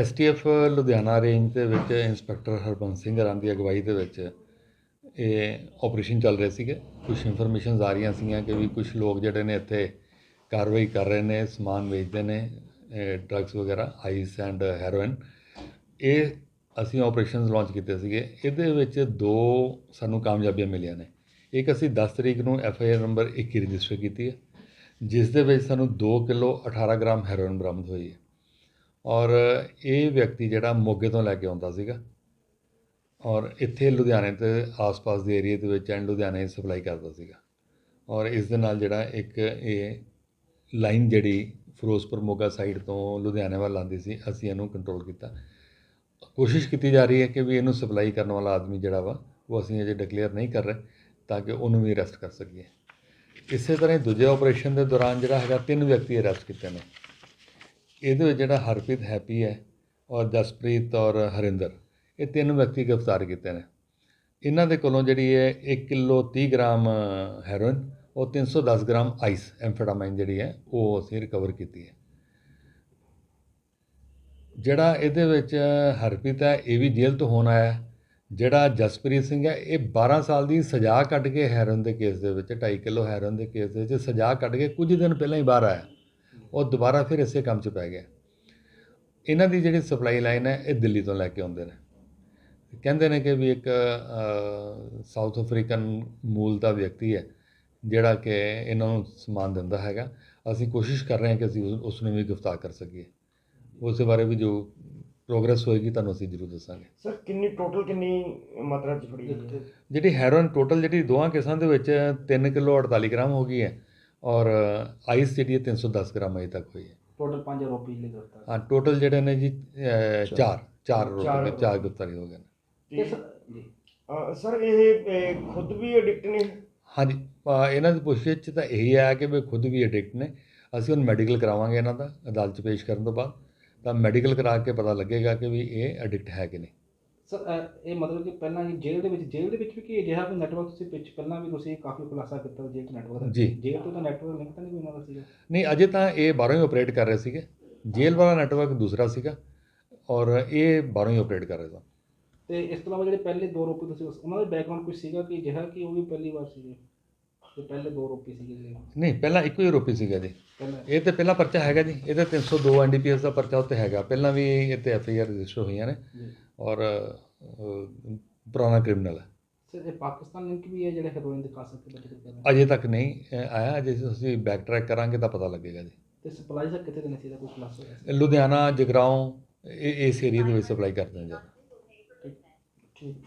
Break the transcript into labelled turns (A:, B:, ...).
A: STF Ludhiana range ਦੇ ਵਿੱਚ inspector Harbans Singh ਹਰਾਂ ਦੀ ਅਗਵਾਈ ਦੇ ਵਿੱਚ ਇਹ ਆਪਰੇਸ਼ਨ ਚੱਲ ਰਿਹਾ ਸੀਗਾ। ਕੁਝ ਇਨਫੋਰਮੇਸ਼ਨਸ ਆ ਰਹੀਆਂ ਸੀਗੀਆਂ ਕਿ ਵੀ ਕੁਝ ਲੋਕ ਜਿਹੜੇ ਨੇ ਇੱਥੇ ਕਾਰਵਾਈ ਕਰ ਰਹੇ ਨੇ, ਸਮਾਨ ਵੇਚਦੇ ਨੇ ਡਰੱਗਸ ਵਗੈਰਾ ਆਈਸ ਐਂਡ ਹੈਰੋਇਨ ਇਹ ਅਸੀਂ ਆਪਰੇਸ਼ਨਸ ਲਾਂਚ ਕੀਤੇ ਸੀਗੇ। ਇਹਦੇ ਵਿੱਚ ਦੋ ਸਾਨੂੰ ਕਾਮਯਾਬੀਆਂ ਮਿਲੀਆਂ ਨੇ। ਇੱਕ ਅਸੀਂ 10 ਤਰੀਕ ਨੂੰ F I R number 21 register ਕੀਤੀ ਹੈ, ਜਿਸ ਦੇ ਵਿੱਚ ਸਾਨੂੰ 2 ਕਿਲੋ 18 ਗ੍ਰਾਮ ਹੈਰੋਇਨ ਬਰਾਮਦ ਹੋਈ ਹੈ। ਔਰ ਇਹ ਵਿਅਕਤੀ ਜਿਹੜਾ ਮੋਗੇ ਤੋਂ ਲੈ ਕੇ ਆਉਂਦਾ ਸੀਗਾ ਔਰ ਇੱਥੇ ਲੁਧਿਆਣੇ ਤੇ ਆਸ-ਪਾਸ ਦੇ ਏਰੀਆ ਦੇ ਵਿੱਚ ਐਂਡ ਲੁਧਿਆਣੇ ਸਪਲਾਈ ਕਰਦਾ ਸੀਗਾ ਔਰ ਇਸ ਦੇ ਨਾਲ ਜਿਹੜਾ ਇੱਕ ਇਹ ਲਾਈਨ ਜਿਹੜੀ ਫਿਰੋਜ਼ਪੁਰ ਮੋਗਾ ਸਾਈਡ ਤੋਂ ਲੁਧਿਆਣੇ ਵੱਲ ਆਉਂਦੀ ਸੀ, ਅਸੀਂ ਇਹਨੂੰ ਕੰਟਰੋਲ ਕੀਤਾ। ਕੋਸ਼ਿਸ਼ ਕੀਤੀ ਜਾ ਰਹੀ ਹੈ ਕਿ ਵੀ ਇਹਨੂੰ ਸਪਲਾਈ ਕਰਨ ਵਾਲਾ ਆਦਮੀ ਜਿਹੜਾ ਵਾ, ਉਹ ਅਸੀਂ ਅਜੇ ਡਿਕਲੇਅਰ ਨਹੀਂ ਕਰ ਰਹੇ ਤਾਂ ਕਿ ਉਹਨੂੰ ਵੀ ਅਰੈਸਟ ਕਰ ਸਕੀਏ। ਇਸੇ ਤਰ੍ਹਾਂ ਹੀ ਦੂਜੇ ਆਪਰੇਸ਼ਨ ਦੇ ਦੌਰਾਨ ਜਿਹੜਾ ਹੈਗਾ ਤਿੰਨ ਵਿਅਕਤੀ ਅਰੈਸਟ ਕੀਤੇ ਨੇ। ਇਹਦੇ ਵਿੱਚ ਜਿਹੜਾ ਹਰਪ੍ਰੀਤ ਹੈਪੀ ਹੈ ਔਰ ਜਸਪ੍ਰੀਤ ਔਰ ਹਰਿੰਦਰ, ਇਹ ਤਿੰਨ ਵਿਅਕਤੀ ਗ੍ਰਿਫਤਾਰ ਕੀਤੇ ਨੇ। ਇਹਨਾਂ ਦੇ ਕੋਲੋਂ ਜਿਹੜੀ ਹੈ 1 ਕਿਲੋ 30 ਗ੍ਰਾਮ ਹੈਰੋਇਨ ਔਰ 310 ਗ੍ਰਾਮ ਆਈਸ, ਐਮਫੇਟਾਮਾਈਨ ਜਿਹੜੀ ਹੈ, ਉਹ ਅਸੀਂ ਰਿਕਵਰ ਕੀਤੀ ਹੈ। ਜਿਹੜਾ ਇਹਦੇ ਵਿੱਚ ਹਰਪ੍ਰੀਤ ਹੈ, ਇਹ ਵੀ ਜੇਲ੍ਹ ਤੋਂ ਹੋਣ ਆਇਆ ਜਿਹੜਾ ਜਸਪ੍ਰੀਤ ਸਿੰਘ ਹੈ, ਇਹ 12 ਸਾਲ ਦੀ ਸਜ਼ਾ ਕੱਟ ਕੇ ਹੈਰੋਇਨ ਦੇ ਕੇਸ ਦੇ ਵਿੱਚ 2.5 ਕਿਲੋ ਹੈਰੋਇਨ ਦੇ ਕੇਸ ਦੇ ਵਿੱਚ ਸਜ਼ਾ ਕੱਟ ਕੇ ਕੁਝ ਦਿਨ ਪਹਿਲਾਂ ਹੀ ਬਾਹਰ ਆਇਆ। ਉਹ ਦੁਬਾਰਾ ਫਿਰ ਇਸੇ ਕੰਮ 'ਚ ਪੈ ਗਿਆ। ਇਹਨਾਂ ਦੀ ਜਿਹੜੀ ਸਪਲਾਈ ਲਾਈਨ ਹੈ ਇਹ ਦਿੱਲੀ ਤੋਂ ਲੈ ਕੇ ਆਉਂਦੇ ਨੇ। ਕਹਿੰਦੇ ਨੇ ਕਿ ਵੀ ਇੱਕ ਸਾਊਥ ਅਫਰੀਕਨ ਮੂਲ ਦਾ ਵਿਅਕਤੀ ਹੈ ਜਿਹੜਾ ਕਿ ਇਹਨਾਂ ਨੂੰ ਸਮਾਨ ਦਿੰਦਾ ਹੈਗਾ। ਅਸੀਂ ਕੋਸ਼ਿਸ਼ ਕਰ ਰਹੇ ਹਾਂ ਕਿ ਅਸੀਂ ਉਸ- ਨੂੰ ਵੀ ਗ੍ਰਿਫਤਾਰ ਕਰ ਸਕੀਏ। ਉਸ ਬਾਰੇ ਵੀ ਜੋ ਪ੍ਰੋਗਰੈਸ ਹੋਏਗੀ ਤੁਹਾਨੂੰ ਅਸੀਂ ਜ਼ਰੂਰ ਦੱਸਾਂਗੇ।
B: ਸਰ ਕਿੰਨੀ ਟੋਟਲ ਕਿੰਨੀ ਮਾਤਰਾ ਚ ਫੜੀ
A: ਜਿਹੜੀ ਹੈਰੋਇਨ ਟੋਟਲ ਜਿਹੜੀ ਦੋਵਾਂ ਕੇਸਾਂ ਦੇ ਵਿੱਚ 3 ਕਿਲੋ 48 ਗ੍ਰਾਮ ਹੋ ਗਈ ਹੈ ਔਰ ਆਈਸ ਜਿਹੜੀ ਹੈ 310 ਗ੍ਰਾਮ ਅਜੇ ਤੱਕ ਹੋਈ ਹੈ।
C: ਟੋਟਲ 5 ਆਰੋਪੀ ਜਿਹੜੇ ਗ੍ਰਿਫਤਾਰ
A: ਹਾਂ ਟੋਟਲ ਜਿਹੜੇ ਨੇ ਜੀ ਚਾਰ। ਚਾਰ ਰੋਕ
B: ਚਾਰ
A: ਚਾਰ ਗ੍ਰਿਫਤਾਰੀ ਹੋ ਗਏ ਨੇ।
C: ਜੀ।
B: ਸਰ ਇਹ ਖੁਦ ਵੀ ਐਡਿਕਟ ਨੇ?
A: ਹਾਂਜੀ ਇਹਨਾਂ ਦੀ ਪੁੱਛਗਿੱਛ 'ਚ ਤਾਂ ਇਹੀ ਆਇਆ ਕਿ ਵੀ ਖੁਦ ਵੀ ਐਡਿਕਟ ਨੇ। ਅਸੀਂ ਹੁਣ ਮੈਡੀਕਲ ਕਰਾਵਾਂਗੇ ਇਹਨਾਂ ਦਾ ਅਦਾਲਤ 'ਚ ਪੇਸ਼ ਕਰਨ ਤੋਂ ਬਾਅਦ। ਤਾਂ ਮੈਡੀਕਲ ਕਰਾ ਕੇ ਪਤਾ ਲੱਗੇਗਾ ਕਿ ਵੀ ਇਹ ਐਡਿਕਟ ਹੈ ਕਿ ਨਹੀਂ।
C: ਸਰ ਇਹ ਮਤਲਬ ਕਿ ਪਹਿਲਾਂ ਹੀ ਜੇਲ੍ਹ ਦੇ ਵਿੱਚ ਜੇਲ੍ਹ ਦੇ ਵਿੱਚ ਵੀ ਕੀ ਅਜਿਹਾ ਕੋਈ ਨੈਟਵਰਕ ਤੁਸੀਂ ਵਿੱਚ ਪਹਿਲਾਂ ਵੀ ਤੁਸੀਂ ਕਾਫੀ ਖੁਲਾਸਾ ਕੀਤਾ ਜੇਲ੍ਹ ਤੋਂ ਨੈਟਵਰਕ ਦਾ।
A: ਜੀ।
C: ਜੇਲ੍ਹ ਤੋਂ ਤਾਂ ਨੈਟਵਰਕ ਲਿੰਕ ਤਾਂ ਨਹੀਂ ਕੋਈ ਨਾਲ ਸੀਗਾ।
A: ਨਹੀਂ ਅਜੇ ਤਾਂ ਇਹ ਬਾਹਰੋਂ ਹੀ ਆਪਰੇਟ ਕਰ ਰਹੇ ਸੀਗੇ। ਜੇਲ੍ਹ ਵਾਲਾ ਨੈਟਵਰਕ ਦੂਸਰਾ ਸੀਗਾ ਔਰ ਇਹ ਬਾਹਰੋਂ ਹੀ ਆਪਰੇਟ ਕਰ ਰਹੇ ਸਨ।
C: ਤੇ ਇਸ ਤੋਂ ਇਲਾਵਾ ਜਿਹੜੇ ਪਹਿਲੇ ਦੋ ਆਰੋਪੀ ਤੁਸੀਂ ਉਸ- ਉਹਨਾਂ ਦਾ ਬੈਕਗ੍ਰਾਉਂਡ ਕੁਝ ਸੀਗਾ ਕਿ ਅਜਿਹਾ ਕਿ ਉਹ ਵੀ ਪਹਿਲੀ ਵਾਰ ਸੀਗੇ? ਤੇ ਪਹਿਲੇ ਦੋ ਆਰੋਪੀ ਸੀਗੇ ਜਿਹੜੇ?
A: ਨਹੀਂ ਪਹਿਲਾਂ ਇੱਕੋ ਹੀ ਆਰੋਪੀ ਸੀਗਾ ਜੀ।
C: ਪਹਿਲਾਂ।
A: ਇਹ ਤੇ ਪਹਿਲਾ ਪਰਚਾ ਹੈਗਾ ਜੀ। ਇਹਦੇ 302 ਐਨਡੀਪੀਐਸ ਦਾ ਪਰਚਾ ਉੱਤੇ ਹੈਗਾ। ਪਹਿਲਾਂ ਵੀ ਇਹ ਤੇ ਐਫਆਈਆਰ ਰਜਿਸਟਰ ਹੋਈਆਂ ਨੇ।
C: ਜੀ।
A: ਔਰ ਪੁਰਾਣਾ ਕ੍ਰਿਮੀਨਲ ਹੈ।
C: ਸਰ ਇਹ ਪਾਕਿਸਤਾਨ ਲਿੰਕ ਵੀ ਹੈ ਜਿਹੜੇ ਹੈਰੋਇਨ ਦੇ ਖਾਸ ਕਰਕੇ ਬਚੇ ਕਰ
A: ਅਜੇ ਤੱਕ ਨਹੀਂ ਆਇਆ। ਅਜੇ ਅਸੀਂ ਬੈਕ ਟਰੈਕ ਕਰਾਂਗੇ ਤਾਂ ਪਤਾ ਲੱਗੇਗਾ ਜੀ।
C: ਤੇ ਸਪਲਾਈ ਸਰ ਕਿੱਥੇ ਦੇਣੀ ਸੀ ਇਹਦਾ ਕੋਈ ਖੁਲਾਸਾ ਹੋਇਆ
A: ਲੁਧਿਆਣਾ ਜਗਰਾਉਂ ਇਹ ਇਸ ਏਰੀਆ ਦੇ ਵਿੱਚ ਸਪਲਾਈ ਕਰਦੇ ਹਾਂ ਜੀ।
C: ਠੀਕ ਠੀਕ।